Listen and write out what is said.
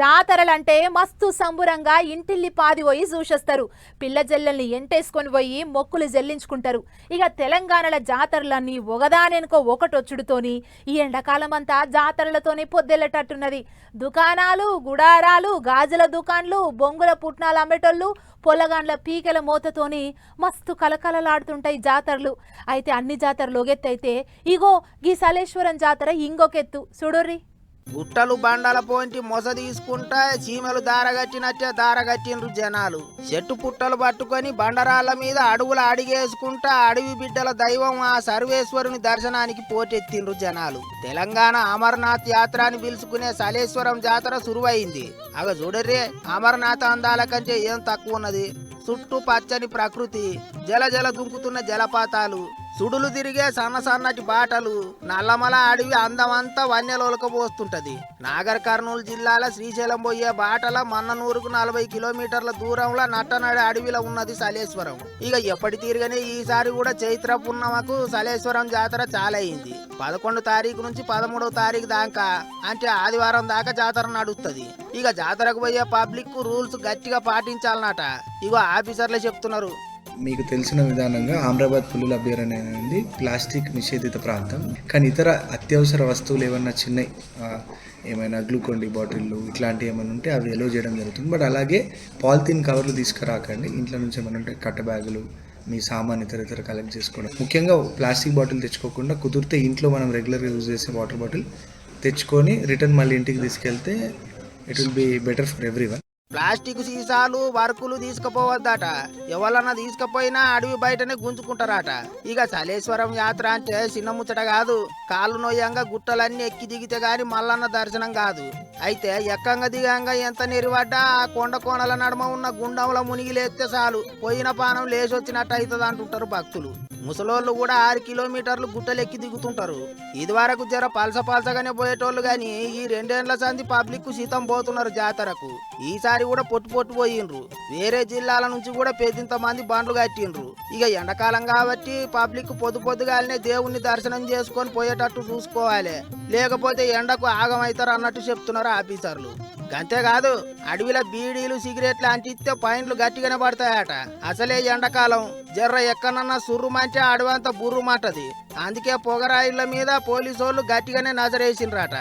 జాతరలంటే మస్తు సంబురంగా ఇంటిల్లి పాది పోయి చూసేస్తారు పిల్ల జల్లెల్ని ఎంటేసుకొని పోయి మొక్కులు జల్లించుకుంటారు. ఇక తెలంగాణల జాతరలన్నీ ఒకదానెనుకో ఒకటొచ్చుడుతోని ఈ ఎండాకాలం అంతా జాతరలతోనే పొద్దెళ్ళేటట్టున్నది. దుకాణాలు గుడారాలు గాజుల దుకాన్లు బొంగుల పుట్నాలు అమ్మేటోళ్ళు పొలగాండ్ల పీకెల మోతతోని మస్తు కలకలలాడుతుంటాయి జాతరలు. అయితే అన్ని జాతరలు ఒగెత్తైతే ఇగో గీ సలేశ్వరం జాతర ఇంకొకెత్తు చూడుర్రి? గుట్టలు బండల పోంటి మొస తీసుకుంటా చీమలు దారగట్టినట్టే దారగట్టిండ్రు జనాలు. చెట్టు పుట్టలు పట్టుకొని బండరాళ్ళ మీద అడుగులు అడిగేసుకుంటా అడవి బిడ్డల దైవం ఆ సర్వేశ్వరుని దర్శనానికి పోటెత్తిండ్రు జనాలు. తెలంగాణ అమర్నాథ్ యాత్ర అని పిలుచుకునే సలేశ్వరం జాతర సురువైంది. అగ చూడర్రే అమర్నాథ్ అందాల కంటే ఏం తక్కువ ఉన్నది చుట్టూ పచ్చని ప్రకృతి జల జల దుంకుతున్న జలపాతాలు సుడులు తిరిగే సన్న సన్నటి బాటలు నల్లమల అడవి అందమంతా వన్యలోలకపోస్తుంటది నాగర్ కర్నూలు జిల్లాల శ్రీశైలం పోయే బాటల మన్ననూరుకు నలభై కిలోమీటర్ల దూరంలో నట్టనడి అడవిలో ఉన్నది సలేశ్వరం. ఇక ఎప్పటి తీరుగానే ఈసారి కూడా చైత్ర పున్నమకు సలేశ్వరం జాతర చాలయింది పదకొండు తారీఖు నుంచి పదమూడవ తారీఖు దాకా అంటే ఆదివారం దాకా జాతర నడుస్తుంది ఇక జాతరకు పోయే పబ్లిక్ రూల్స్ గట్టిగా పాటించాలన్నట. ఇగో ఆఫీసర్లే చెప్తున్నారు మీకు తెలిసిన విధానంగా ఆమ్రాబాద్ పుల్లుల అభయారణ్యం అనేది ప్లాస్టిక్ నిషేధిత ప్రాంతం. కానీ ఇతర అత్యవసర వస్తువులు ఏమన్నా చిన్నవి ఏమైనా గ్లూకోండి బాటిళ్ళు బాటిల్లు ఇట్లాంటివి ఏమైనా ఉంటే అవి ఎలో చేయడం జరుగుతుంది. బట్ అలాగే పాలిథిన్ కవర్లు తీసుకురాకండి. ఇంట్లో నుంచి ఏమైనా ఉంటే కట్ట బ్యాగులు మీ సామాన్ ఇతర ఇతర కలెక్ట్ చేసుకోవడం. ముఖ్యంగా ప్లాస్టిక్ బాటిల్ తెచ్చుకోకుండా కుదిరితే ఇంట్లో మనం రెగ్యులర్గా యూజ్ చేసే వాటర్ బాటిల్ తెచ్చుకొని రిటర్న్ మళ్ళీ ఇంటికి తీసుకెళ్తే it will be better for everyone plastic సీసాలు వర్కులు తీసుకుపోవద్దట. ఎవరన్నా తీసుకుపోయినా అడవి బయటనే గుంజుకుంటారట. ఇక సలేశ్వరం యాత్ర అంటే చిన్న ముచ్చట కాదు. కాళ్ళు నొయ్యంగా గుట్టలన్నీ ఎక్కి దిగితే గాని మల్లన్న దర్శనం కాదు. అయితే ఎక్కంగా దిగంగా ఎంత నెరివడ్డా ఆ కొండ కోణల నడుమ ఉన్న గుండంలో మునిగి లేస్తే చాలు. పోయిన పానం లేచొచ్చినట్టు అవుతుంది అంటుంటారు భక్తులు. ముసలోళ్ళు కూడా ఆరు కిలోమీటర్లు గుట్టలెక్కి దిగుతుంటారు. ఇది వరకు జర పలస పలసగానే పోయేటోళ్ళు గాని ఈ రెండేండ్ల సంది పబ్లిక్ సీతం పోతున్నారు జాతరకు. ఈసారి కూడా పొట్టు పొట్టు పోయిండ్రు. వేరే జిల్లాల నుంచి కూడా పేదింత మంది బండ్లు కట్టిండ్రు. ఇక ఎండాకాలం కాబట్టి పబ్లిక్ పొద్దు పొద్దుగాలనే దేవుణ్ణి దర్శనం చేసుకొని పోయేటట్టు చూసుకోవాలి. లేకపోతే ఎండకు ఆగమవుతారు అన్నట్టు చెప్తున్నారు ఆఫీసర్లు. అంతేకాదు అడవిలో బీడీలు సిగరెట్లు అంటిస్తే పైన్లు గట్టిగానే పడతాయట. అసలే ఎండాకాలం. జర్ర ఎక్కడన్నా సుర్రుమంటే అడవంతా బుర్రుమంటది అందుకే పొగరాయిళ్ళ మీద పోలీసు వాళ్ళు గట్టిగానే నజరేసిండ్రట